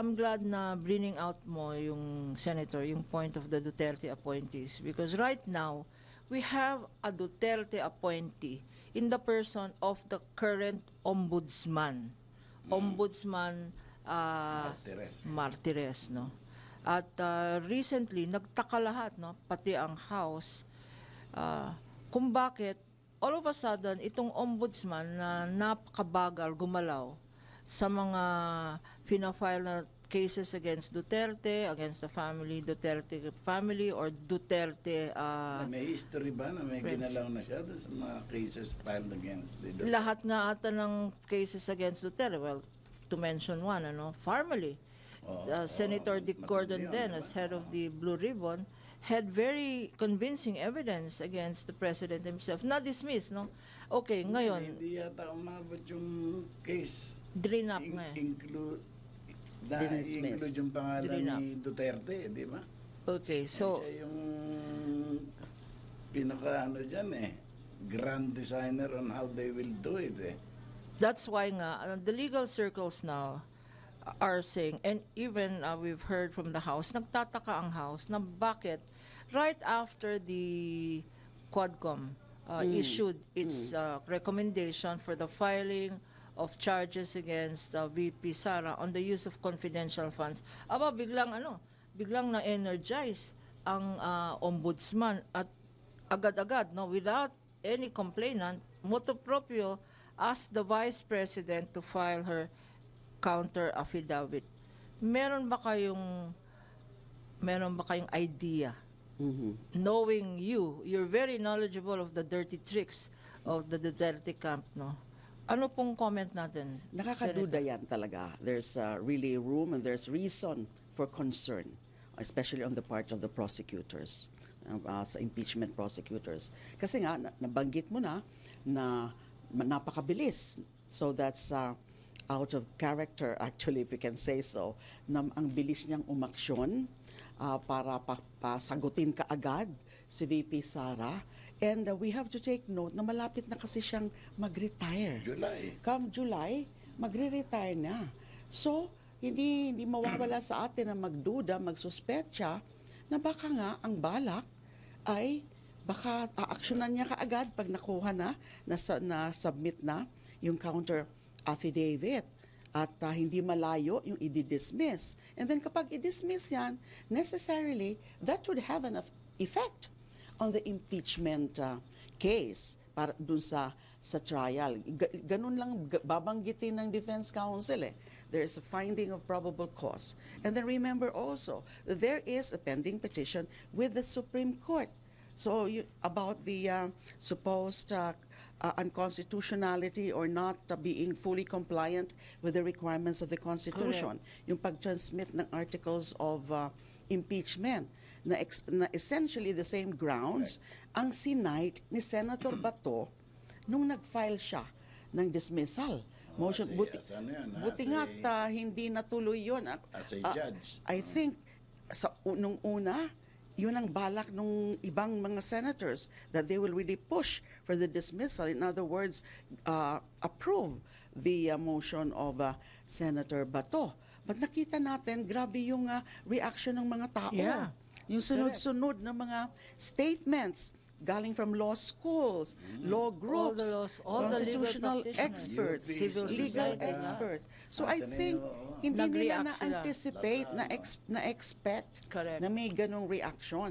I'm glad na bringing out mo yung senator, yung point of the Duterte appointees because right now we have a Duterte appointee in the person of the current ombudsman. Ombudsman uh, Martires. Martires, no. At uh, recently nagtaka lahat, no, pati ang House uh, kung bakit all of a sudden itong ombudsman na napakabagal gumalaw sa mga fina-file na cases against Duterte, against the family, Duterte family or Duterte uh, may history ba na may Friends. ginalaw na siya sa mga cases filed against Duterte? lahat nga ata ng cases against Duterte. Well, to mention one, ano, family. Oo, Uh, Senator oo, Dick Gordon then, as head of the Blue Ribbon, had very convincing evidence against the president himself. Na dismiss, no? Okay, ngayon, Hindi yata umabot yung case. Drain up nga eh. Include, da, Dinismiss. include yung pangalan Drain up. ni Duterte, di ba? Okay, so, siya yung pinaka ano dyan eh, grand designer on how they will do it eh. That's why nga, uh, the legal circles now are saying, and even uh, we've heard from the House, nagtataka ang House na bakit right after the Quadcom uh, issued its uh, recommendation for the filing of charges against uh, VP Sara on the use of confidential funds, aba biglang ano, biglang na-energize ang uh, ombudsman at agad-agad, no, without any complainant, motu proprio asked the vice president to file her counter affidavit. Meron ba kayong meron ba kayong idea Mhm. knowing you, you're very knowledgeable of the dirty tricks of the Duterte camp, no? Ano pong comment natin? Nakakaduda Senator? yan talaga. There's uh, really room and there's reason for concern, especially on the part of the prosecutors, uh, uh, sa impeachment prosecutors. Kasi nga, na- nabanggit mo na na napakabilis. So that's uh, out of character, actually, if you can say so, na ang bilis niyang umaksyon uh, para pa- pasagutin ka agad si VP Sara. And uh, we have to take note na malapit na kasi siyang mag-retire July. come July, magre-retire na. So, hindi hindi mawawala sa atin na magduda, magsuspetsa na baka nga ang balak ay baka aaksyonan niya kaagad pag nakuha na, na, na submit na yung counter affidavit at ah, hindi malayo yung i-dismiss. And then kapag i-dismiss yan, necessarily, that would have an eff- effect on the impeachment uh, case para dun sa sa trial. Ga- ganun lang babanggitin ng defense counsel eh. There is a finding of probable cause. And then remember also, there is a pending petition with the Supreme Court. So you, about the uh, supposed uh, uh, unconstitutionality or not uh, being fully compliant with the requirements of the Constitution. Yung pag-transmit ng articles of uh, impeachment na, ex- na essentially the same grounds ang sinight ni Senator Bato nung nag-file siya ng dismissal. Oh, Motion, a- buti, as ano buti as nga't a- uh, hindi natuloy yun. Ah, As a ah, judge. I think sa unong una, yun ang balak ng ibang mga senators that they will really push for the dismissal. In other words, uh, approve the uh, motion of uh, Senator Bato. But nakita natin, grabe yung uh, reaction ng mga tao. Yeah. Yung sunod-sunod na mga statements galing from law schools, law groups, the laws- all the legal constitutional practitioners. experts, UP, Civil legal society, experts. So I think hindi nila na-anticipate, na, ex- na-expect Correct. na may ganong reaction.